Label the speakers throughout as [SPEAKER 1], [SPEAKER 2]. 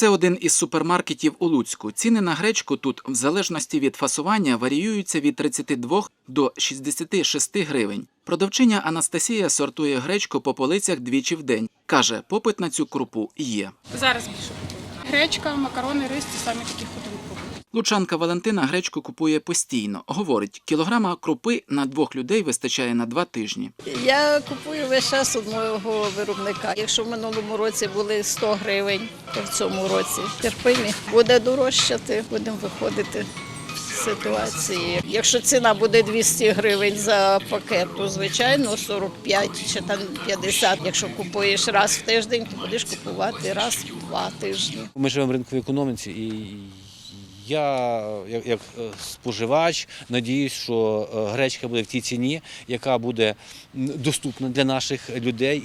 [SPEAKER 1] Це один із супермаркетів у Луцьку. Ціни на гречку тут, в залежності від фасування, варіюються від 32 до 66 гривень. Продавчиня Анастасія сортує гречку по полицях двічі в день. Каже, попит на цю крупу є.
[SPEAKER 2] Зараз більше. Гречка, макарони, рис це самі такі купую.
[SPEAKER 1] Лучанка Валентина гречку купує постійно. Говорить, кілограма крупи на двох людей вистачає на два тижні.
[SPEAKER 3] Я купую весь час одного виробника. Якщо в минулому році були 100 гривень, то в цьому році терпимі буде дорожчати, будемо виходити з ситуації. Якщо ціна буде 200 гривень за пакет, то звичайно 45 чи там 50. Якщо купуєш раз в тиждень, то будеш купувати раз в два тижні.
[SPEAKER 4] Ми живемо в ринковій економіці, і я, як, е, споживач, надіюсь, що е, гречка буде в тій ціні, яка буде доступна для наших людей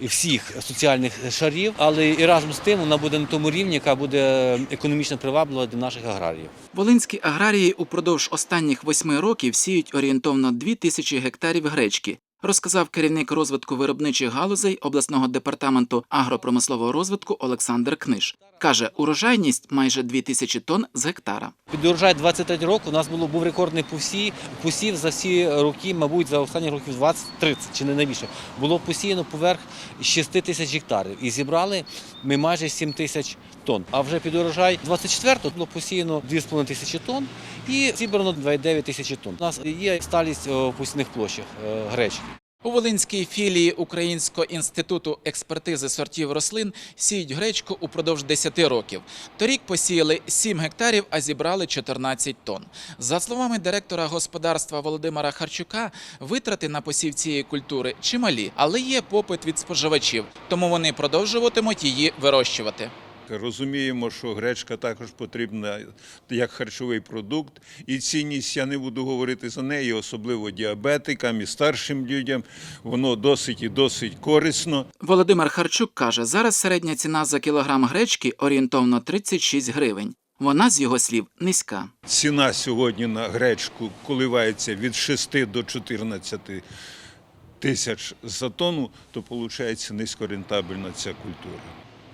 [SPEAKER 4] і всіх соціальних шарів, але і разом з тим вона буде на тому рівні, яка буде економічно приваблива для наших аграріїв.
[SPEAKER 1] Волинські аграрії упродовж останніх восьми років сіють орієнтовно дві тисячі гектарів гречки. Розказав керівник розвитку виробничих галузей обласного департаменту агропромислового розвитку Олександр Книж. Каже, урожайність майже 2 тисячі тонн з гектара.
[SPEAKER 4] Під урожай 23 року у нас було був рекордний посів, посів за всі роки, мабуть, за останні років 20-30 чи не найбільше. Було посіяно поверх 6 тисяч гектарів і зібрали ми майже 7 тисяч тонн. А вже під урожай 24 було посіяно 2,5 тисячі тонн і зібрано 2,9 тисячі тонн. У нас є сталість в посівних площах е, гречки.
[SPEAKER 1] У Волинській філії Українського інституту експертизи сортів рослин сіють гречку упродовж 10 років. Торік посіяли 7 гектарів, а зібрали 14 тонн. За словами директора господарства Володимира Харчука, витрати на посів цієї культури чималі, але є попит від споживачів, тому вони продовжуватимуть її вирощувати.
[SPEAKER 5] Розуміємо, що гречка також потрібна як харчовий продукт, і цінність я не буду говорити за неї, особливо діабетикам і старшим людям. Воно досить і досить корисно.
[SPEAKER 1] Володимир Харчук каже, зараз середня ціна за кілограм гречки орієнтовно 36 гривень. Вона, з його слів, низька.
[SPEAKER 5] Ціна сьогодні на гречку коливається від 6 до 14 тисяч за тонну, то виходить низькорентабельна ця культура.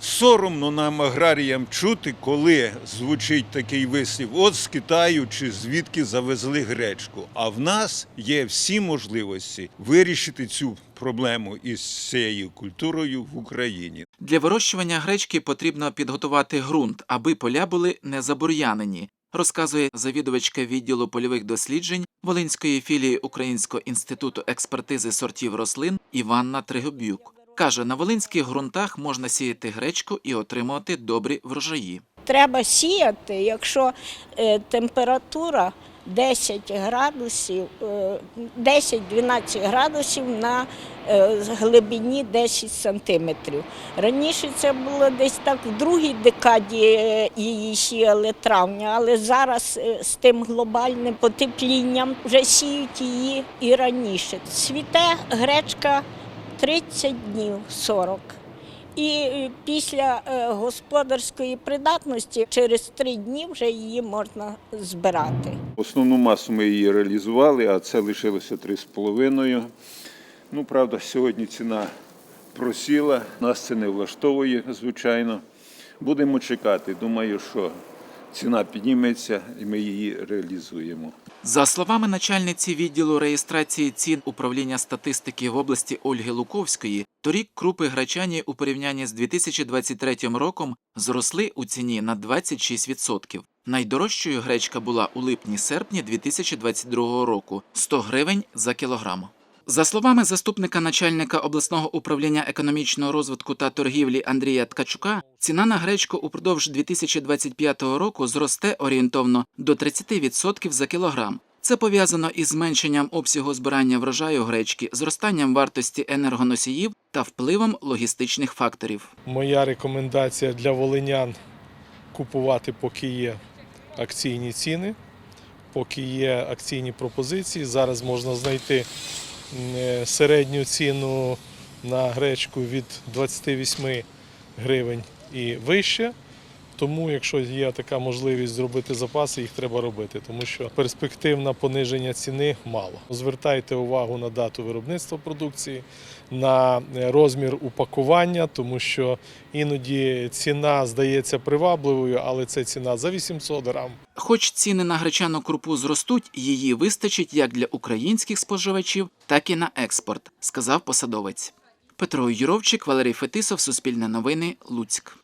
[SPEAKER 5] Соромно нам, аграріям, чути, коли звучить такий вислів, от з Китаю чи звідки завезли гречку. А в нас є всі можливості вирішити цю проблему із цією культурою в Україні.
[SPEAKER 1] Для вирощування гречки потрібно підготувати ґрунт, аби поля були не забур'янені, розказує завідувачка відділу польових досліджень Волинської філії Українського інституту експертизи сортів рослин Іванна Тригобюк. Каже, на волинських ґрунтах можна сіяти гречку і отримувати добрі врожаї.
[SPEAKER 6] Треба сіяти, якщо е, температура 10 градусів, е, 10-12 градусів на е, глибині 10 сантиметрів. Раніше це було десь так в другій декаді е, її сіяли травня, але зараз е, з тим глобальним потеплінням вже сіють її і раніше. Цвіте гречка 30 днів 40. І е, після е, господарської придатності через три дні вже її можна збирати.
[SPEAKER 5] Основну масу ми її реалізували, а це лишилося 3,5. Ну, правда, сьогодні ціна просіла, нас це не влаштовує, звичайно. Будемо чекати. Думаю, що ціна підніметься і ми її реалізуємо.
[SPEAKER 1] За словами начальниці відділу реєстрації цін управління статистики в області Ольги Луковської, торік крупи гречані у порівнянні з 2023 роком зросли у ціні на 26%. Найдорожчою гречка була у липні-серпні 2022 року 100 гривень за кілограм. За словами заступника начальника обласного управління економічного розвитку та торгівлі Андрія Ткачука, ціна на гречку упродовж 2025 року зросте орієнтовно до 30% за кілограм. Це пов'язано із зменшенням обсягу збирання врожаю гречки, зростанням вартості енергоносіїв та впливом логістичних факторів.
[SPEAKER 7] Моя рекомендація для волинян купувати, поки є акційні ціни, поки є акційні пропозиції. Зараз можна знайти середню ціну на гречку від 28 гривень і вище. Тому, якщо є така можливість зробити запаси, їх треба робити, тому що перспектив на пониження ціни мало. Звертайте увагу на дату виробництва продукції, на розмір упакування, тому що іноді ціна здається привабливою, але це ціна за 800 грам.
[SPEAKER 1] Хоч ціни на гречану крупу зростуть, її вистачить як для українських споживачів, так і на експорт, сказав посадовець. Петро Юровчик, Валерій Фетисов, Суспільне новини, Луцьк.